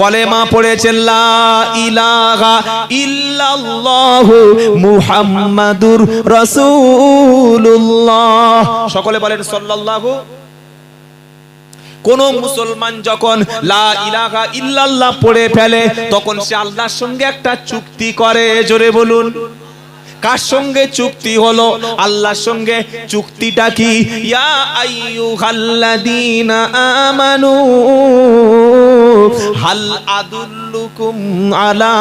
কলেমা পড়েছেন, লা ইল্লাল্লাহ মুহাম্মাদুর রাসূলুল্লাহ। সকলে বলেন, সাল্লাল্লাহু। কোন মুসলমান যখন লা ইল্লাল্লাহ পড়ে ফেলে, তখন সে আল্লাহর সঙ্গে একটা চুক্তি করে, জোরে বলুন। কার সঙ্গে চুক্তি হলো? আল্লাহর সঙ্গে চুক্তিটা কি? ইয়া আইয়ুহাল্লাযীনা আমানু, হাল আদুল্লুকুম আলা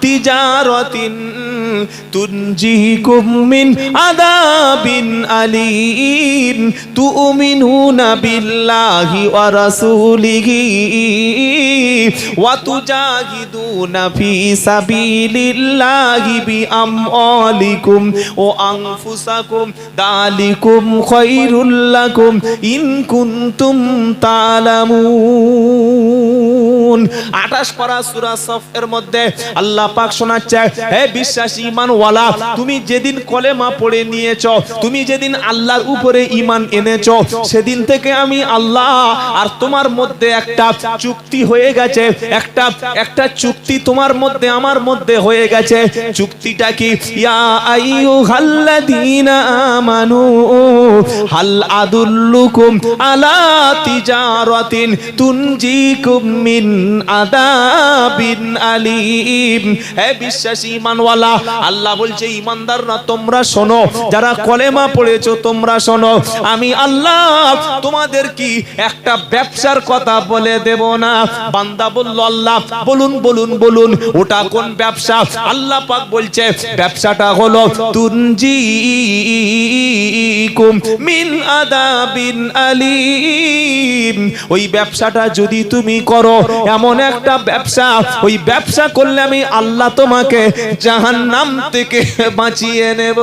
তিজারাতিন তুনজিকুম মিন আদাবিন আলিম তুমিনুনা বিল্লাহি ওয়া রাসূলিহি ওয়া তুজাহিদুনা ফি সাবিলিল্লাহি বিআমওয়ালিকুম ওয়া আনফুসাকুম, দালিকুম খায়রুল লাকুম, ইন কুনতুম তালামুন। 28 পারা সূরা সফ এর মধ্যে আল্লাহ পাক শোনাচ্ছে, হে বিশ্বাসী ঈমানওয়ালা, তুমি যেদিন কলেমা পড়ে নিয়েছো, তুমি যেদিন আল্লাহর উপরে ঈমান এনেছো, সেদিন থেকে আমি আল্লাহ, আর তোমার মধ্যে একটা চুক্তি হয়ে গেছে, একটা একটা চুক্তি তোমার মধ্যে, আমার মধ্যে হয়ে গেছে। চুক্তিটা কি ইয়া আইয়ুহাল্লাযীনা আমানু, হাল আদুল্লুকুম আলা তিজারাতিন তুনজিকুম মিন আদাবিন আলিম। হে বিশ্বাসী আল্লাহ বলছে তোমরা শোনো, যারা কলেমা পড়েছো, তোমরা শোনো। আমি আল্লাহ তোমাদের কি একটা ব্যবসার কথা বলে দেব না? বান্দা বলল, আল্লাহ, বলুন বলুন বলুন, ওটা কোন ব্যবসা? আল্লাহ পাক বলছে ব্যবসাটা হলো তুনজি মিন আদাবিন আলিম। ওই ব্যবসাটা যদি তুমি করো, এমন একটা ব্যবসা, ওই ব্যবসা করলে আমি আল্লাহ তোমাকে জাহান্নাম থেকে বাঁচিয়ে নেব।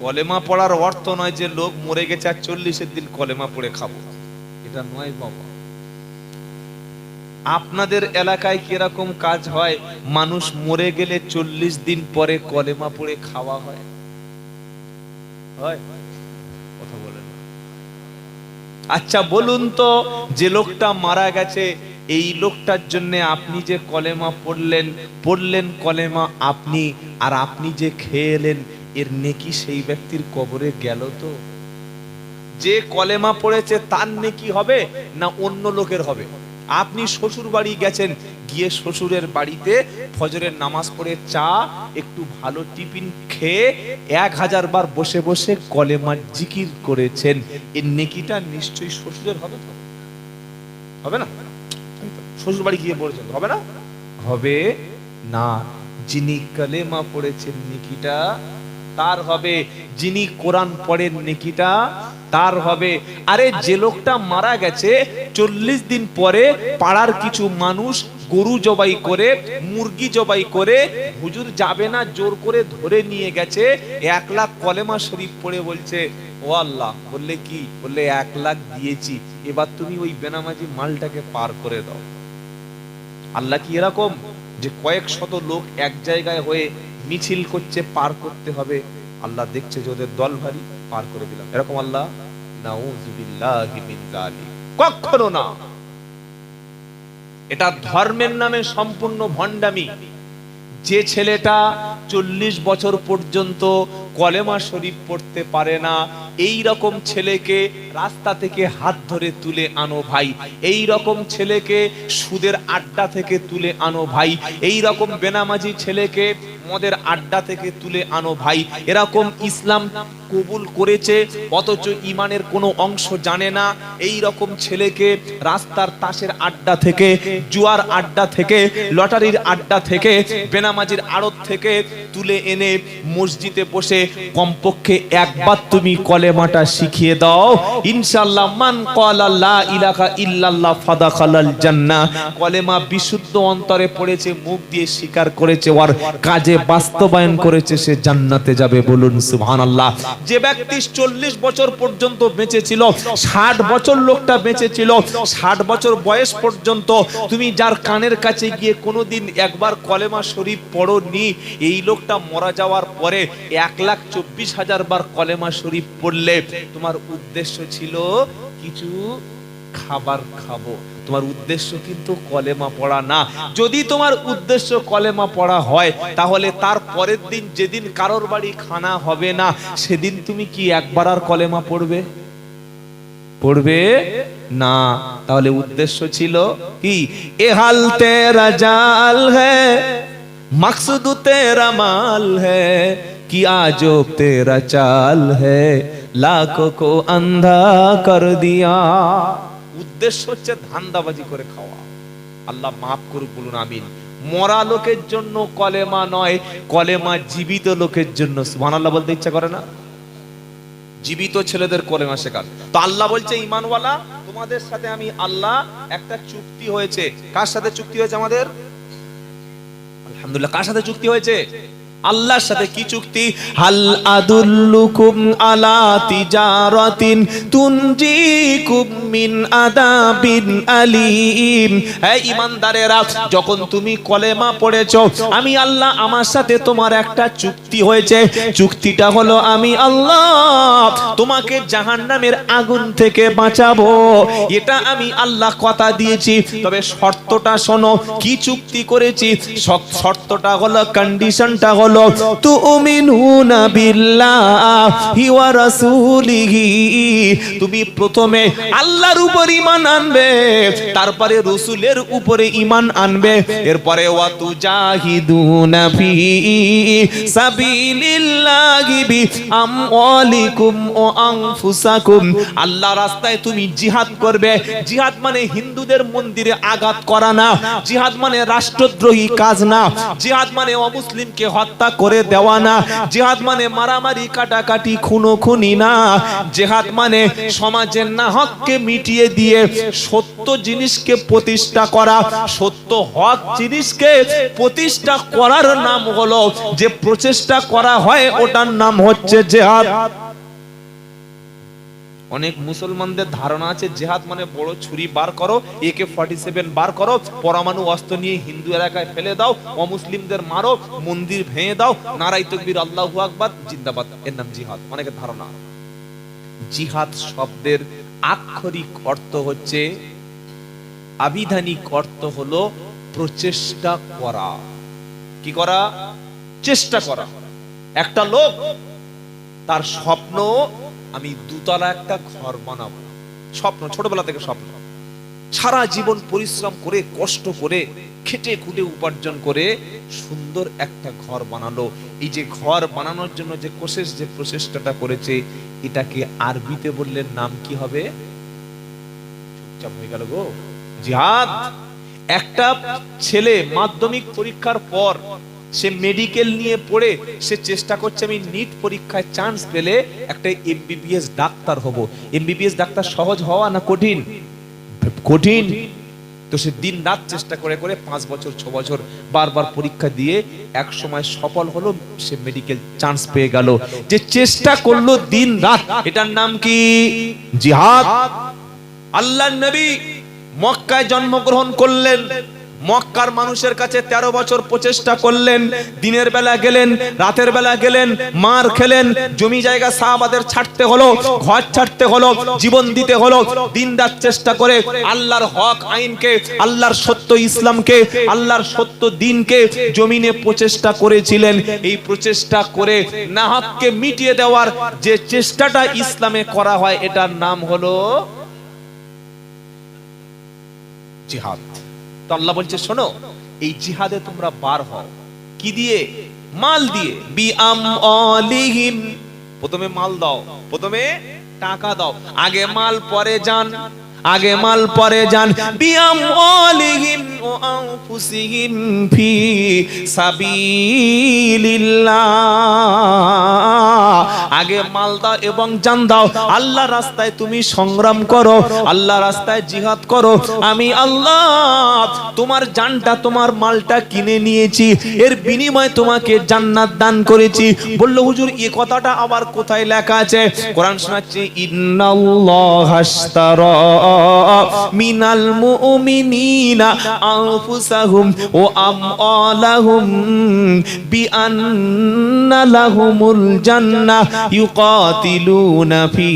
কলেমা পড়ার অর্থ নয় যে লোক মরে গেছে আর চল্লিশের দিন কলেমা পড়ে খাব। এটা নয় বাবা। আপনাদের এলাকায় কীরকম কাজ হয়? মানুষ মরে গেলে চল্লিশ দিন পরে কলেমা পড়ে খাওয়া হয়। আচ্ছা বলুন তো, যে লোকটা মারা গেছে, এই লোকটার জন্য আপনি যে কলেমা পড়লেন পড়লেন কলেমা আপনি, আর আপনি যে খেয়েলেন এর নেকি সেই ব্যক্তির কবরে গেল তো? যে কলেমা পড়েছে, তার নেকি হবে না অন্য লোকের হবে? আপনি শ্বশুর বাড়ি গেছেন, গিয়ে শ্বশুরের বাড়িতে ফজরের নামাজ পড়ে চা, একটু ভালো টিফিন খেয়ে এক হাজার বার বসে বসে কলেমার জিকির করেছেন। এর নেকিটা নিশ্চয়ই শ্বশুরের হবে তো? হবে না? শ্বশুর বাড়ি গিয়ে পড়েছেন হবে না? হবে না। যিনি কলেমা পড়েছেন নেকিটা তার হবে, যিনি কোরআন পড়েন নেকিটা, তার হবে। আরে যে লোকটা মারা গেছে, চল্লিশ দিন পরে পাড়ার কিছু মানুষ গরু জবাই করে, মুরগি জবাই করে, হুজুর যাবে না, জোর করে ধরে নিয়ে গেছে, এক লাখ কলেমা শরীফ পড়ে বলছে, ও আল্লাহ, বললে কি? বললে এক লাখ দিয়েছি, এবার তুমি ওই বেনামাজি মালটাকে পার করে দাও। আল্লাহ কি এরকম? যে কয়েক শত লোক এক জায়গায় হয়ে মিছিল করছে, পার করতে হবে। আল্লাহ দেখছে যে ওদের দল ভারী, পার করে দিলাম। এরকম আল্লাহ কখনো না। এটা ধর্মের নামে সম্পূর্ণ ভণ্ডামি। যে ছেলেটা চল্লিশ বছর পর্যন্ত কলেমা শরীফ পড়তে পারে না এই রকম ছেলেকে রাস্তা থেকে হাত ধরে তুলে আনো ভাই। এই রকম ছেলেকে সুদের আড্ডা থেকে তুলে আনো ভাই। এই রকম বেনামাজি ছেলেকে মদের আড্ডা থেকে তুলে আনো ভাই। এরকম ইসলাম কবুল করেছে, অথচ ইমানের কোনো অংশ জানে না। এই রকম ছেলেকে রাস্তার তাসের আড্ডা থেকে, জুয়ার আড্ডা থেকে, লটারির আড্ডা থেকে, বেনামাজির আড়ত থেকে তুলে এনে মসজিদে বসে কমপক্ষে একবার তুমি কলেমাটা শিখিয়ে দাও। ইনশাল্লাহ মান ক্বালা ইলাকা ইলাহা ফাদা ফাদাখালাল জান্না কলেমা বিশুদ্ধ অন্তরে পড়েছে, মুখ দিয়ে স্বীকার করেছে, ওর কাজে বাস্তবায়ন করেছে, সে জান্নাতে যাবে বলুন সুবহানাল্লাহ। যে ব্যক্তি চল্লিশ বছর পর্যন্ত বেঁচে ছিল ষাট বছর লোকটা বেঁচে ছিল ষাট বছর বয়স পর্যন্ত, তুমি যার কানের কাছে গিয়ে কোনোদিন একবার কলেমা শরীফ পড়নি, এই লোকটা মারা যাওয়ার পরে এক লাখ চব্বিশ হাজার বার কলেমা শরীফ পড়লে, তোমার উদ্দেশ্য ছিল কিছু খাবার খাব। তোমার উদ্দেশ্য কিন্তু কলেমা পড়া না। যদি তোমার উদ্দেশ্য কলেমা পড়া হয়, তাহলে তার পরের দিন যেদিন কারোর বাড়ি খানা হবে না, সেদিন তুমি কি একবার আর কলেমা পড়বে? পড়বে না। তাহলে উদ্দেশ্য ছিল কি? এহাল তেরা জাল হ্যাঁ মকসদ তেরা মাল হ্যাঁ কি আজ তেরা চাল হ্যাঁ লাখো কো অন্ধা কর দিয়া। উদ্দেশ্য হচ্ছে ধান্দাবাজি করে খাওয়া। আল্লাহ মাফ করুক, বলুন আমিন। মরা লোকের জন্য কলেমা নয়, কলেমা জীবিত লোকের জন্য। সুবহানাল্লাহ বলতে ইচ্ছা করে না? জীবিত ছেলেদের কলেমা শেখান। তো আল্লাহ বলছে ইমানওয়ালা তোমাদের সাথে আমি আল্লাহ একটা চুক্তি হয়েছে। কার সাথে চুক্তি হয়েছে আমাদের? আলহামদুলিল্লাহ, কার সাথে চুক্তি হয়েছে? আল্লাহর সাথে কি চুক্তি? হাল আদুল্লুকুম আলা তিজারাতিন তুনজিকুম মিন আদাবিন আলিম। হে ইমানদারেরা যখন তুমি কলেমা পড়েছো, আমি আল্লাহ আমার সাথে তোমার একটা চুক্তি হয়েছে। চুক্তিটা হলো, আমি আল্লাহ তোমাকে জাহান্নামের আগুন থেকে বাঁচাবো। এটা আমি আল্লাহ কথা দিয়েছি। তবে শর্তটা শোনো, কি চুক্তি করেছি? শর্তটা হলো কন্ডিশনটা হলো তুমিনুনা বিল্লাহি তুমি প্রথমে আল্লাহর উপর ঈমান আনবে, তারপরে রাসূলের উপরে ঈমান আনবে। এরপরে ওয়া তুজাহিদুনা ফি সাবিলিল্লাহি আল্লাহ রাস্তায় তুমি জিহাদ করবে। জিহাদ মানে হিন্দুদের মন্দিরে আঘাত করা না। জিহাদ মানে রাষ্ট্রদ্রোহী কাজ না। জিহাদ মানে অমুসলিমকে হত্যা করে দেওয়া না। জেহাদ মানে মারামারি, কাটাকাটি, খুনো, খুনি না। জেহাদ মানে সমাজের না হককে মিটিয়ে দিয়ে সত্য জিনিসকে প্রতিষ্ঠা করা। সত্য হক জিনিসকে প্রতিষ্ঠা করার নাম হলো, যে প্রচেষ্টা করা হয়, ওটার নাম হচ্ছে জেহাদ। অনেক মুসলমানদের ধারণা আছে, জেহাদ মানে বড় ছুরি বার করো একে ফর্টি সেভেন বার করো, পরমাণু অস্ত্র নিয়ে হিন্দু এলাকায় ফেলে দাও, অমুসলিমদের মারো, মন্দির ভেঙে দাও নারাই তকবীর, আল্লাহু আকবার, জিন্দাবাদ। এর নাম জিহাদ, অনেকের ধারণা। জিহাদ শব্দের আক্ষরিক অর্থ হচ্ছে, আবিধানিক অর্থ হলো প্রচেষ্টা করা। কি করা? চেষ্টা করা। একটা লোক তার স্বপ্ন আমি দুতলা একটা ঘর বানাবো। স্বপ্ন, ছোটবেলা থেকে স্বপ্ন। সারা জীবন পরিশ্রম করে, কষ্ট করে, খেটে খুঁটে উপার্জন করে সুন্দর একটা ঘর বানালো। এই যে ঘর বানানোর জন্য যে কোশেষ যে প্রচেষ্টাটা করেছে, এটাকে আরবিতে বললে নাম কি হবে? চুপচাপ হয়ে গেল গো। জিহাদ! একটা ছেলে মাধ্যমিক পরীক্ষার পর সে মেডিকেল নিয়ে পড়ে, সে চেষ্টা করছে, আমি নিট পরীক্ষায় চান্স পেলে একটা এমবিবিএস ডাক্তার হব। এমবিবিএস ডাক্তার সহজ হওয়া না কঠিন? কঠিন। তো সে দিন রাত চেষ্টা করে করে পাঁচ বছর, ছ বছর বারবার পরীক্ষা দিয়ে এক সময় সফল হলো, সে মেডিকেল চান্স পেয়ে গেল। যে চেষ্টা করল দিন রাত, এটার নাম কি? জিহাদ। আল্লাহ নবী মক্কায় জন্মগ্রহণ করলেন। মক্কার মানুষের কাছে ১৩ বছর প্রচেষ্টা করলেন, দিনের বেলা গেলেন, রাতের বেলা গেলেন, মার খেলেন, জমি জায়গা সাহাবাদের ছাড়তে হলো, ঘর ছাড়তে হলো, জীবন দিতে হলো দিন রাত চেষ্টা করে আল্লাহর হক আইনকে, আল্লাহর সত্য ইসলামকে, আল্লাহর সত্য দিনকে জমিনে প্রচেষ্টা করেছিলেন। এই প্রচেষ্টা করে নাহককে মিটিয়ে দেওয়ার যে চেষ্টাটা ইসলামে করা হয়, এটার নাম হলো জিহাদ। তো আল্লাহ বলছে, শোনো, এই জিহাদে তোমরা বার হও। কি দিয়ে? মাল দিয়ে। বি আম অলিহিম। প্রথমে মাল দাও, প্রথমে টাকা দাও। আগে মাল, পরে যান। আগে মাল পরে যান। বিয়াম অলিহিম ও আনফুসিহিম ফি সাবিলিল্লাহ। আগে মাল দাও এবং জান দাও। আল্লাহ রাস্তায় তুমি সংগ্রাম করো। আল্লাহ রাস্তায় জিহাদ করো। আমি আল্লাহ তোমার জানটা তোমার মালটা কিনে নিয়েছি। এর বিনিময়ে তোমাকে জান্নাত দান করেছি। বলল হুজুর এই কথাটা আবার কোথায় লেখা আছে? কোরআন শোনাচ্ছে ইন্নাল্লাহ হাশতারা মিনাল মুমিনিনা আনফুসাহুম ও আমওয়ালাহুম বিআন্না লাহুমুল জান্নাহ ইউকাতিলুনা ফি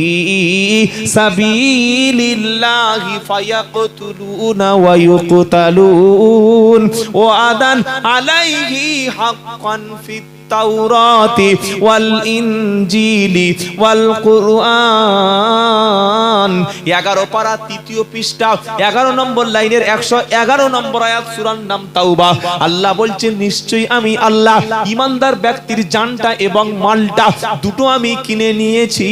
সাবিলিল্লাহি ফায়াকতুলুনা ওয়া ইউকতালুন ওয়াদান আলাইহি হাক্কান ফিত তাওরাতি ওয়াল ইনজিলি ওয়াল কুরআন এগারো পারা তৃতীয় পৃষ্ঠা, এগারো নম্বর লাইনের একশো এগারো নম্বর আয়াত সুরার নাম তাওবা। আল্লাহ বলছেন, নিশ্চয়ই আমি আল্লাহ, ইমানদার ব্যক্তির জানটা এবং মালটা দুটো আমি কিনে নিয়েছি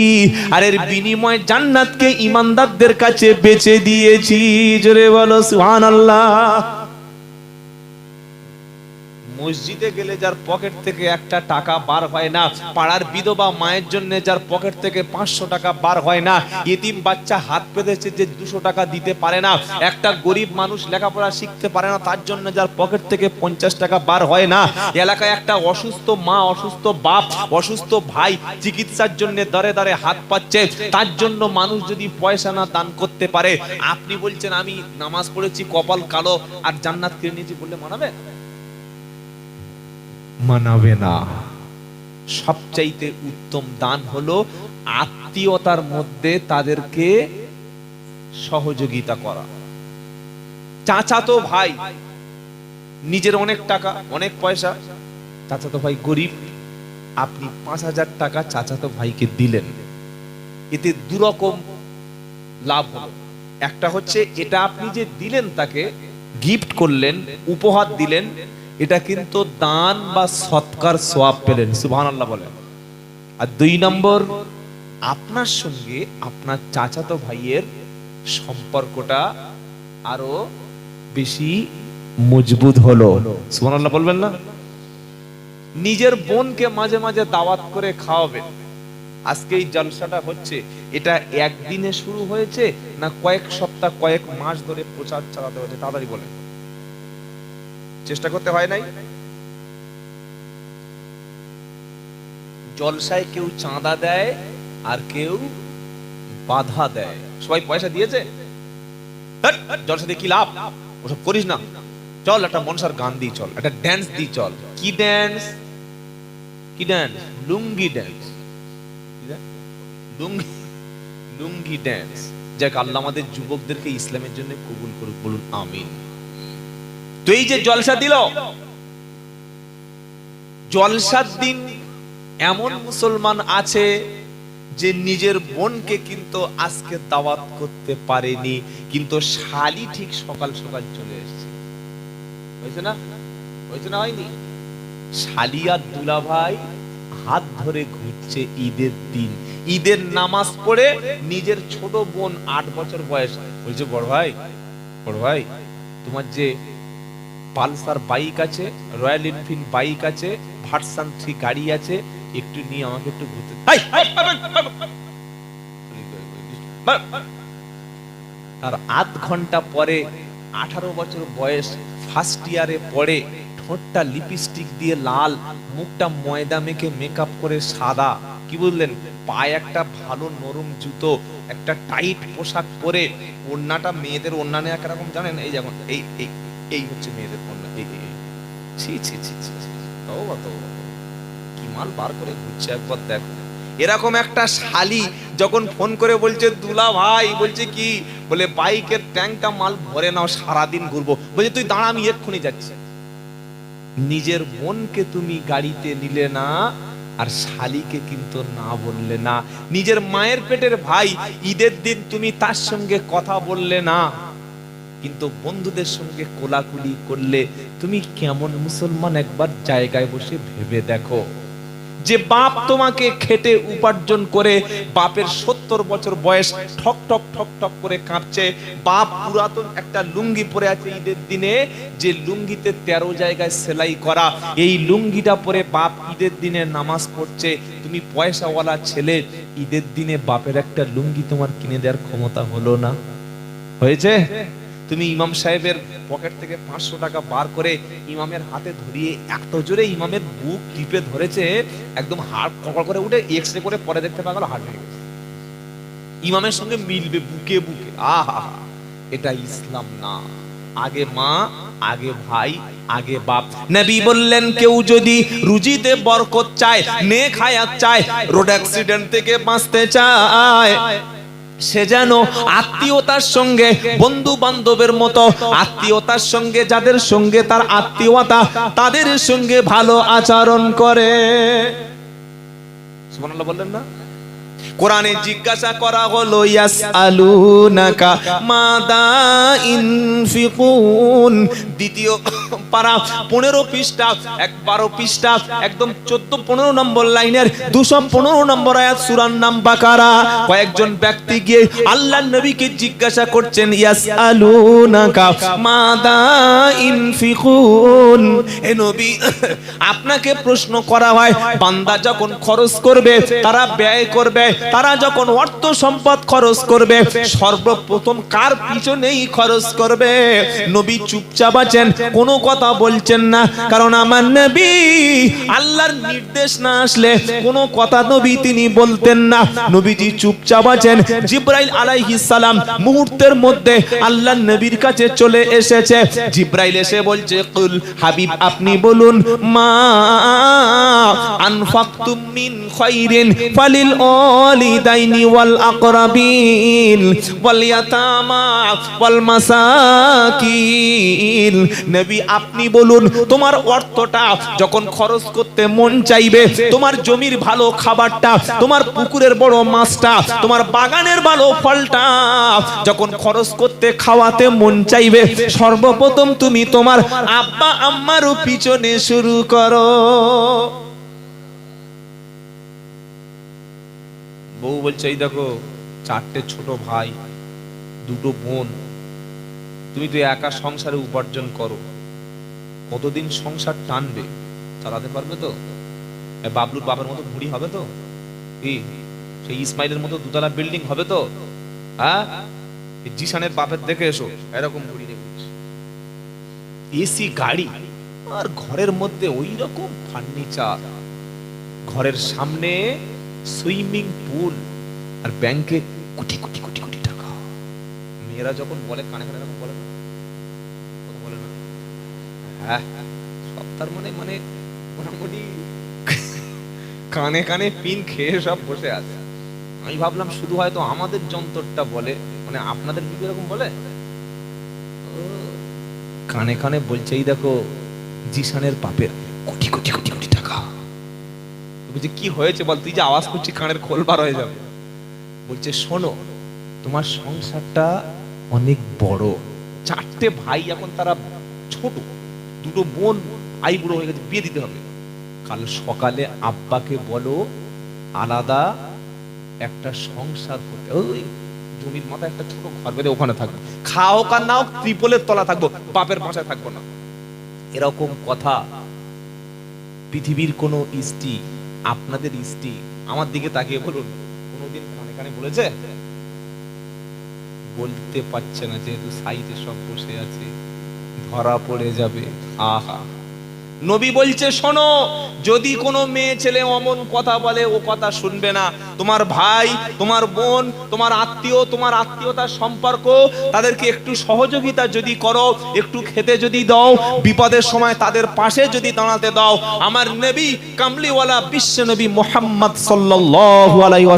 আর এর বিনিময়ে জান্নাতকে ইমানদারদের কাছে বেচে দিয়েছি। জোরে বলো সুহান আল্লাহ মসজিদে গেলে যার পকেট থেকে একটা টাকা বার হয় না, পাড়ার বিধবা মায়ের জন্য যার পকেট থেকে পাঁচশো টাকা বার হয় না এতিম বাচ্চা হাত পেতেছে যে দুশো টাকা দিতে পারে না, একটা গরিব মানুষ লেখাপড়া শিখতে পারে না, তার জন্য যার পকেট থেকে পঞ্চাশ টাকা বার হয় না, এলাকায় একটা অসুস্থ মা, অসুস্থ বাপ, অসুস্থ ভাই চিকিৎসার জন্য দরে দরে হাত পাচ্ছে, তার জন্য মানুষ যদি পয়সা না দান করতে পারে, আপনি বলছেন আমি নামাজ পড়েছি, কপাল কালো, আর জান্নাত কিনে নিয়েছি বললে মানাবে? মানাবে না সবচাইতে উত্তম দান হলো আত্মীয়তার মধ্যে তাদেরকে সহযোগিতা করা। চাচাতো ভাই, নিজের অনেক টাকা, অনেক পয়সা, চাচাতো ভাই গরিব, আপনি পাঁচ হাজার টাকা চাচাতো ভাইকে দিলেন। এতে দুরকম লাভ একটা হচ্ছে, এটা আপনি যে দিলেন তাকে গিফট করলেন, উপহার দিলেন এটা কিন্তু দান বা সৎকার সোয়াব পেলেন সুবহান আল্লাহ বলেন। আর দুই নম্বর, আপনার সঙ্গে আপনার চাচাতো ভাইয়ের সম্পর্কটা আরও বেশি মজবুত হলো। সুবহান আল্লাহ বলবেন না? নিজের বোনকে মাঝে মাঝে দাওয়াত করে খাওয়াবেন। আজকে এই জলসাটা হচ্ছে, এটা একদিনে শুরু হয়েছে না কয়েক সপ্তাহ, কয়েক মাস ধরে প্রচার চালাতে হয়েছে তাড়াতাড়ি বলেন। চেষ্টা করতে হয় নাই? জলসায় কেউ চাঁদা দেয় আর কেউ বাধা দেয়। সবাই পয়সা দিয়েছে? জলসা দিয়ে কি লাভ? ওসব করিস না। চল একটা মনসার গান দিই চল, একটা ড্যান্স দিই চল। কি ড্যান্স কি dance lungi dance lungi lungi dance যাক, আল্লাহ আমাদের যুবকদেরকে ইসলামের জন্য কবুল করুক, বলুন আমিন। তো এই যে জলসা দিল। জলসার দিন এমন মুসলমান আছে যে নিজের বোনকে কিন্তু আজকে দাওয়াত করতে পারেনি, কিন্তু শালি ঠিক সকাল সকাল চলে এসেছে। হয়েছে না? হয়েছে না হয়নি? শালি দুলা ভাই হাত ধরে ঘুরছে ঈদের দিন। ঈদের নামাজ পড়ে নিজের ছোট বোন আট বছর বয়স। বলছে, বড় ভাই বড় ভাই, তোমার যে পালসার বাইক আছে রয়্যাল এনফিল্ড বাইক আছে ভার্সান থ্রি গাড়ি আছে একটু নিয়ে আমাকে একটু ঘুরতে। আর আধ ঘণ্টা পরে আঠারো বছর বয়স ফার্স্ট ইয়ারে পড়ে ঠোঁটটা লিপস্টিক দিয়ে লাল মুখটা ময়দা মেখে মেকআপ করে সাদা। কি বললেন? পায়ে একটা ভালো নরম জুতো একটা টাইট পোশাক পরে ওড়নাটা মেয়েদের ওড়না নেওয়া কীরকম জানেন? এই যেমন এই এই। এই হচ্ছে মেয়েদের ওড়না এই। ছি। কি মাল বার করে ঘুরছে একবার দেখো। এরকম একটা শালি যখন ফোন করে বলছে দুলা ভাই বলছে কি? বলে বাইকের ট্যাঙ্কটা মাল ভরে নাও সারাদিন ঘুরবো। বলছে তুই দাঁড়া আমি এক্ষুনি যাচ্ছি। নিজের বোনকে তুমি গাড়িতে নিলে না আর শালিকে কিন্তু না বললে না। নিজের মায়ের পেটের ভাই ঈদের দিন তুমি তার সঙ্গে কথা বললে না। কিন্তু বন্ধুদের সঙ্গে কোলাকুলি করলে তুমি কেমন মুসলমান একবার জায়গায় বসে ভেবে দেখো। যে বাপ তোমাকে খেটে উপার্জন করে, বাপের সত্তর বছর বয়স ঠক ঠক ঠক ঠক করে কাঁপছে। বাপ পুরাতন একটা লুঙ্গি পরে আছে ঈদের দিনে, যে লুঙ্গিতে তেরো জায়গায় সেলাই করা। এই লুঙ্গিটা পরে বাপ ঈদের দিনে নামাজ পড়ছে। তুমি পয়সাওয়ালা ছেলে, ঈদের দিনে বাপের একটা লুঙ্গি তোমার কিনে দেওয়ার ক্ষমতা হলো না? হয়েছে? তুমি ইমাম সাহেবের পকেট থেকে পাঁচশো টাকা বার করে ইমামের হাতে ধরিয়ে এত জোরে ইমামের বুক টিপে ধরেছে, একদম হাড় ককড় করে উঠে এক্স রে করে পরে দেখতে পাওয়া গেল হার্ট ভেঙে। ইমামের সঙ্গে মিলবে বুকে বুকে। আহা, এটা ইসলাম না। আগে মা, আগে ভাই, আগে বাপ। নবী বললেন, কেউ যদি রুজিতে বরকত চায়, নেক হায়াত চায়, রোড অ্যাক্সিডেন্ট থেকে বাঁচতে চায়। সে যেন আত্মীয়তার সঙ্গে বন্ধু বান্ধবের মতো আত্মীয়তার সঙ্গে, যাদের সঙ্গে তার আত্মীয়তা, তাদের সঙ্গে ভালো আচরণ করে। বললেন না? কোরআনে জিজ্ঞাসা করা হলো, ইয়াসআলুনাকা মাদা ইনফিকুন। দ্বিতীয় পারা পনেরো পৃষ্ঠা এক বারো পৃষ্ঠা, একদম চোদ্দ পনেরো নম্বর লাইনের, দুশো পনেরো নম্বর আয়াত সুরার নাম বাকারা কয়েকজন ব্যক্তি গিয়ে আল্লাহ নবীকে জিজ্ঞাসা করছেন, ইয়াসআলুনাকা মাদা ইনফিকুন। এ নবী, আপনাকে প্রশ্ন করা হয়, বান্দা যখন খরচ করবে, তারা ব্যয় করবে তারা যখন অর্থ সম্পদ খরচ করবে, সর্বপ্রথম কার পিছনেই খরচ করবে? নবী চুপচাপ আছেন, কোনো কথা বলছেন না। কারণ আমার নবী আল্লাহর নির্দেশ না আসলে কোনো কথা নবী তিনি বলতেন না। নবীজি চুপচাপ আছেন, জিব্রাইল আলাইহিস সালাম মুহূর্তের মধ্যে আল্লাহ নবীর কাছে চলে এসেছে। জিব্রাইল এসে বলছে, কুল হাবিব, আপনি বলুন, মা আনফাকতুম মিন খাইরিন, ফালিল ওয়ালিদাইনি ওয়াল আকরাবিন ওয়াল ইয়াতামা আপনি বলুন, তোমার অর্থটা যখন খরচ করতে মন চাইবে, তোমার জমির ভালো খাবারটা, তোমার পুকুরের বড় মাছটা, তোমার বাগানের ভালো ফলটা যখন খরচ করতে খাওয়াতে মন চাইবে, সর্বপ্রথম তুমি তোমার আব্বা, আম্মারও পিছনে শুরু করো। বউ বলছে, এই দেখো, চারটে ছোট ভাই, দুটো বোন। তুমি তো একা সংসারে উপার্জন করো। কতদিন সংসার টানবে? চালাতে পারবে তো? বাবলুর বাবার মতো ভুড়ি হবে তো? কি? সেই ইসমাইলের মতো দুতলা বিল্ডিং হবে তো? হ্যাঁ? জিসানের বাপের দেখে এসো, এরকম ভুড়ি এসি। গাড়ি আর ঘরের মধ্যে ওই রকম ফার্নিচার। ঘরের সামনে সুইমিং পুল আর ব্যাংকে কোটি কোটি কোটি কোটি টাকা। মেয়েরা যখন বলে, কানে কানে এরকম বলে না। বলে না। হ্যাঁ সব তার মানে মানে মোটামুটি কানে কানে পিন খেয়ে সব বসে আছে। আমি ভাবলাম শুধু হয়তো আমাদের যন্ত্রটা বলে মানে আপনাদের কি এরকম বলে? কানে কানে বলছে, এই দেখো জিসানের পাপের কোটি কোটি কোটি কোটি টাকা। বলছে, কি হয়েছে বল? তুই যে আওয়াজ করছিস, কানের খোল বার হয়ে যাবে। বলছে, শোনো, তোমার সংসারটা অনেক বড়। চারটে ভাই এখন তারা ছোট, দুটো বোন আই বুড়ো হয়ে গেছে, বিয়ে দিতে হবে। কাল সকালে আব্বাকে বলো, আলাদা একটা সংসার করতে। ওই জমির মাথায় একটা ছোট ঘর বেঁধে ওখানে থাকব। খাও কার নাও ত্রিপলের তলা থাকব, বাপের বাসায় থাকব না। এরকম কথা পৃথিবীর কোন স্ত্রী, আপনাদের স্ত্রী, আমার দিকে তাকিয়ে বলুন। কোনোদিন কানে কানে বলেছে? বলতে পারছে না যেহেতু সাইডে সব বসে আছে। ধরা পড়ে যাবে। আহা। নবী বলছে, শোনো, যদি কোনো মেয়ে ছেলে অমন কথা বলে, ও কথা শুনবে না। তোমার ভাই, তোমার বোন, তোমার আত্মীয়, তোমার আত্মীয়তার সম্পর্ক, তাদেরকে একটু সহযোগিতা যদি করো, একটু খেতে যদি দাও, বিপদের সময় তাদের পাশে যদি দাঁড়াতে দাও, আমার নবী কামলিওয়ালা বিশ্ব নবী মোহাম্মদ আলাইহি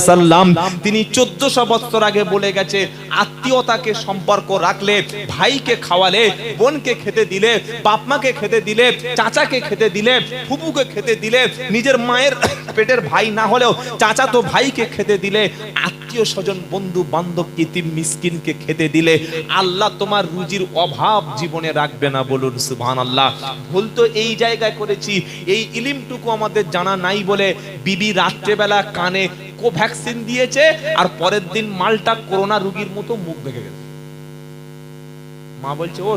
তিনি চোদ্দশো বছর আগে বলে গেছে, আত্মীয়তাকে সম্পর্ক রাখলে, ভাইকে খাওয়ালে, বোনকে খেতে দিলে, বাপমাকে খেতে দিলে, চাচাকে খেতে দিলে ফুপুকে খেতে দিলে, নিজের মায়ের পেটের ভাই না হলেও চাচা তো ভাইকে খেতে দিলে, আত্মীয় স্বজন, বন্ধু বান্ধব, ইতিম মিসকিনকে খেতে দিলে, আল্লাহ তোমার রুজির অভাব জীবনে রাখবে না বলুন সুবহান আল্লাহ ভুল তো এই জায়গায় করেছি, এই ইলিমটুকু আমাদের জানা নাই বলে বিবি রাত্রেবেলা কানে কোভ্যাক্সিন দিয়েছে আর পরের দিন মালটা করোনা রুগীর মতো মুখ বেঁকে গেছে। মা বলছে, ও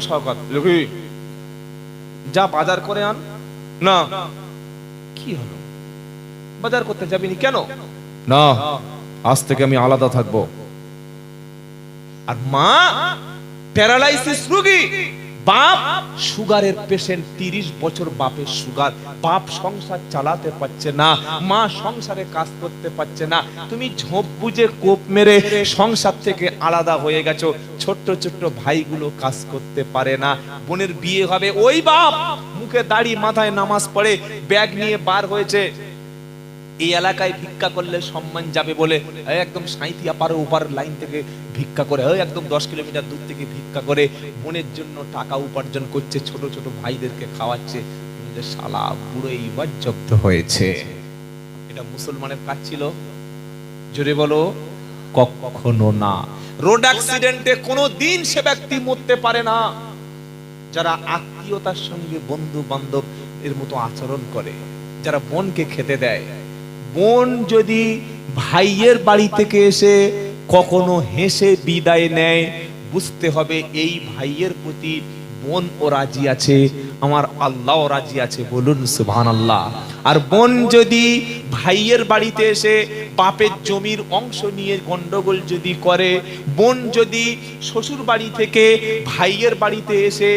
লক্ষ্মী যা বাজার করে আন। না। কি হলো? বাজার করতে যাবি নি কেন? না আজ থেকে আমি আলাদা থাকব। আর মা প্যারালাইসিস রোগী। বাপ, সুগারের পেশেন্ট তিরিশ বছর বাপের সুগার। বাপ সংসার চালাতে পারছে না, মা সংসারে কাজ করতে পারছে না। তুমি ঝোপ বুঝে কোপ মেরে সংসার থেকে আলাদা হয়ে গেছো। ছোট্ট ছোট্ট ভাইগুলো কাজ করতে পারে না। বোনের বিয়ে হবে, ওই বাপ মুখে দাড়ি মাথায় নামাজ পড়ে, ব্যাগ নিয়ে বার হয়েছে। এই এলাকায় ভিক্ষা করলে সম্মান যাবে বলে একদম সাঁইথিয়া পারে ওপার লাইন থেকে ভিক্ষা করে একদম দশ কিলোমিটার দূর থেকে ভিক্ষা করে বোনের জন্য টাকা উপার্জন করছে, ছোট ছোট ভাইদেরকে খাওয়াচ্ছে। শালা বুড়ো এইবার জব্দ হয়েছে। এটা মুসলমানের কাজ ছিল? জোরে বলো, কখনো না। রোড অ্যাক্সিডেন্টে কোনো দিন সে ব্যক্তি মরতে পারে না। যারা আত্মীয়তার সঙ্গে বন্ধু বান্ধব এর মতো আচরণ করে, যারা বোনকে খেতে দেয় বোন যদি ভাইয়ের বাড়ি থেকে এসে কখনো হেসে বিদায় নেয়, বুঝতে হবে এই ভাইয়ের প্রতি বোন ও রাজি আছে, আমার আল্লাহ রাজি আছে, বলুন সুবহান আল্লাহ আর বোন যদি ভাইয়ের বাড়িতে এসে বাপের জমির অংশ নিয়ে গন্ডগোল যদি করে, বোন যদি শ্বশুর বাড়ি থেকে ভাইয়ের বাড়িতে এসে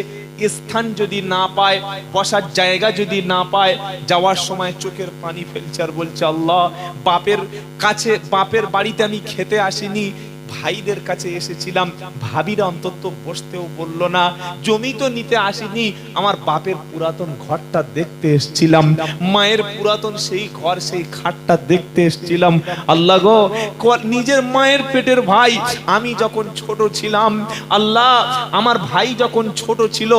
স্থান যদি না পায়, বসার জায়গা যদি না পায়, যাওয়ার সময় চোখের পানি ফেলছে আর বলছে, আল্লাহ, বাপের কাছে, বাপের বাড়িতে আমি খেতে আসিনি ভাইদের কাছে এসেছিলাম। ভাবিরা অন্তত বসতেও বলল না, জমি তো নিতে আসিনি, আমার বাপের পুরাতন ঘরটা দেখতে এসেছিলাম। মায়ের পুরাতন সেই ঘর, সেই খাটটা দেখতে এসেছিলাম। আল্লাহ গো নিজের মায়ের পেটের ভাই, আমি যখন ছোট ছিলাম, আল্লাহ, আমার ভাই যখন ছোট ছিল,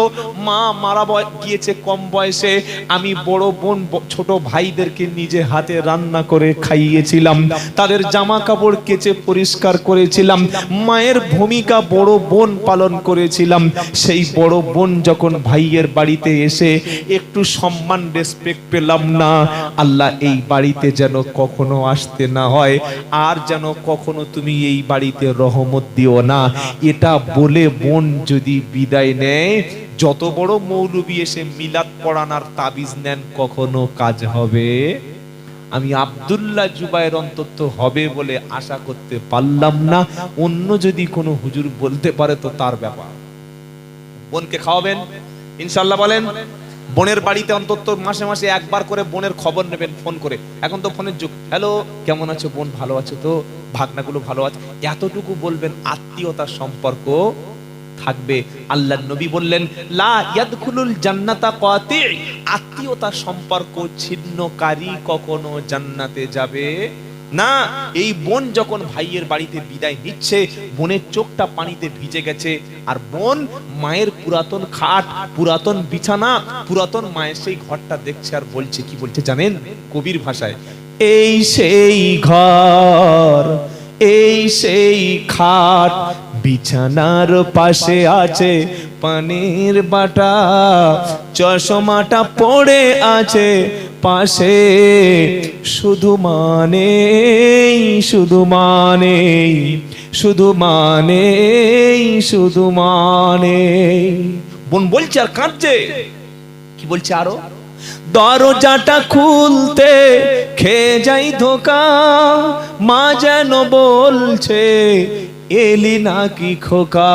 মা মারা গিয়েছে কম বয়সে। আমি বড় বোন ছোট ভাইদেরকে নিজে হাতে রান্না করে খাইয়েছিলাম। তাদের জামা কাপড় কেচে পরিষ্কার করেছিলাম, মায়ের ভূমিকা বড় বোন পালন করেছিলাম। সেই বড় বোন যখন ভাইয়ের বাড়িতে এসে একটু সম্মান রেসপেক্ট পেলাম না, আল্লাহ এই বাড়িতে যেন কখনো আসতে না হয়, আর যেন কখনো তুমি এই বাড়িতে রহমত দিও না। এটা বলে বোন যদি বিদায় নেয়, যত বড় মৌলবী এসে মিলাদ পড়ানার তাবিজ নেন, কখনো কাজ হবে? আমি আব্দুল্লাহ জুবাইর অন্তত হবে বলে আশা করতে পারলাম না। অন্য যদি কোনো হুজুর বলতে পারে তো তার ব্যাপার। বোনকে খাওয়াবেন? ইনশাল্লাহ বলেন, বোনের বাড়িতে অন্তত মাসে মাসে একবার করে বোনের খবর নেবেন, ফোন করে। এখন তো ফোনের যুগ। হ্যালো, কেমন আছো বোন? ভালো আছো তো? ভাগনাগুলো ভালো আছে। এতটুকু বলবেন আত্মীয়তার সম্পর্ক। থাকবে। আল্লাহ নবী বললেন, লা ইয়াদখুলুল জান্নাতা কাতি। আত্মীয়তার সম্পর্ক ছিন্নকারী কখনো জান্নাতে যাবে না। এই বোন যখন ভাইয়ের বাড়িতে বিদায় নিচ্ছে, বোনের চোখটা পানিতে ভিজে গেছে। আর বোন মায়ের পুরাতন খাট, পুরাতন বিছানা, পুরাতন মায়ের সেই ঘরটা দেখছে আর বলছে, কি বলছে জানেন? কবির ভাষায়, এই সেই ঘর, এই সেই খাট বিছানার পাশে আছে পানির বাটা, চশমাটা পড়ে আছে পাশে। শুধু মানে শুধু মানে শুধু মানে শুধু মানে বোন বলছে আর কাঁদছে। কি বলছে আরও? দরজাটা খুলতে খেয়ে যাই ধোকা, মা যেন বলছে এলি নাকি খোকা?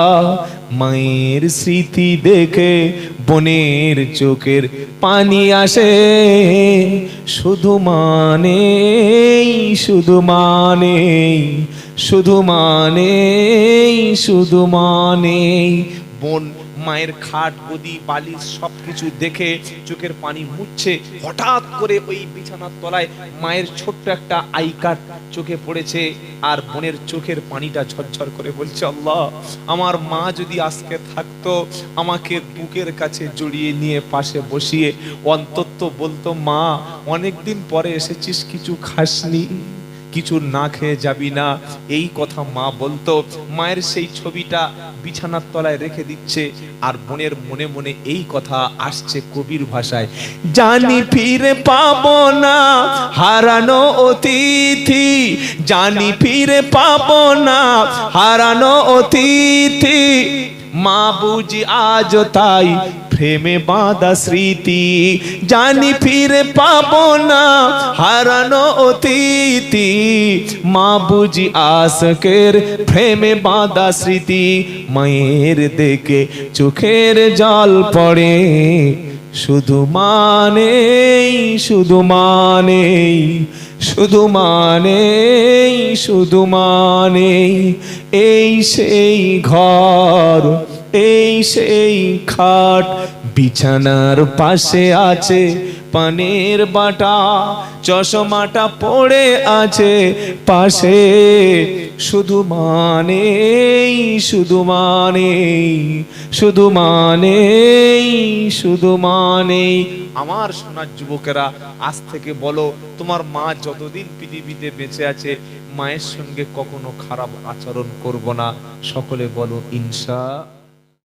মায়ের স্মৃতি দেখে বোনের চোখের পানি আসে। শুধু মানে শুধু মানে শুধু মানে শুধু মানে বোন মায়ের খাট, গদি, বালিশ সবকিছু দেখে চোখের পানি মুছছে। হঠাৎ করে ওই বিছানার তলায় মায়ের ছোট্ট একটা আই কার্ড চোখে পড়েছে আর বোনের চোখের পানিটা ঝরঝর করে বলছে, আল্লাহ, আমার মা যদি আজকে থাকতো, আমাকে বুকের কাছে জড়িয়ে নিয়ে পাশে বসিয়ে অন্তত বলতো, মা, অনেকদিন পরে এসেছিস, কিছু খাসনি? কিছু না খেয়ে যাবি না। এই কথা মা বলতো। মায়ের সেই ছবিটা বিছানার তলায় রেখে দিচ্ছে আর বোনের মনে মনে এই কথা আসছে কবির ভাষায়। জানি ফিরে পাবো না, হারানো অতিথি। জানি ফিরে পাবো না, হারানো অতিথি। মা বুঝি আজ তাই প্রেমে বাঁধা স্মৃতি, জানি ফিরে পাবো না, হারানো অতীতি। মা বুঝি আশকের প্রেমে বাঁধা স্মৃতি, মায়ের দেখে চোখের জল পড়ে। শুধু মানেই শুধু মানেই শুধু মানেই শুধু মানেই, এই সেই ঘর, এই সেই খাট বিছানার পাশে আছে পানের বাটা, চশমাটা পড়ে আছে পাশে। শুধু মানেই শুধু মানেই শুধু মানেই শুধু মানেই। আমার সোনার যুবকেরা, আজ থেকে বলো, তোমার মা যতদিন পৃথিবীতে বেঁচে আছে, মায়ের সঙ্গে কখনো খারাপ আচরণ করব না। সকলে বলো ইনসা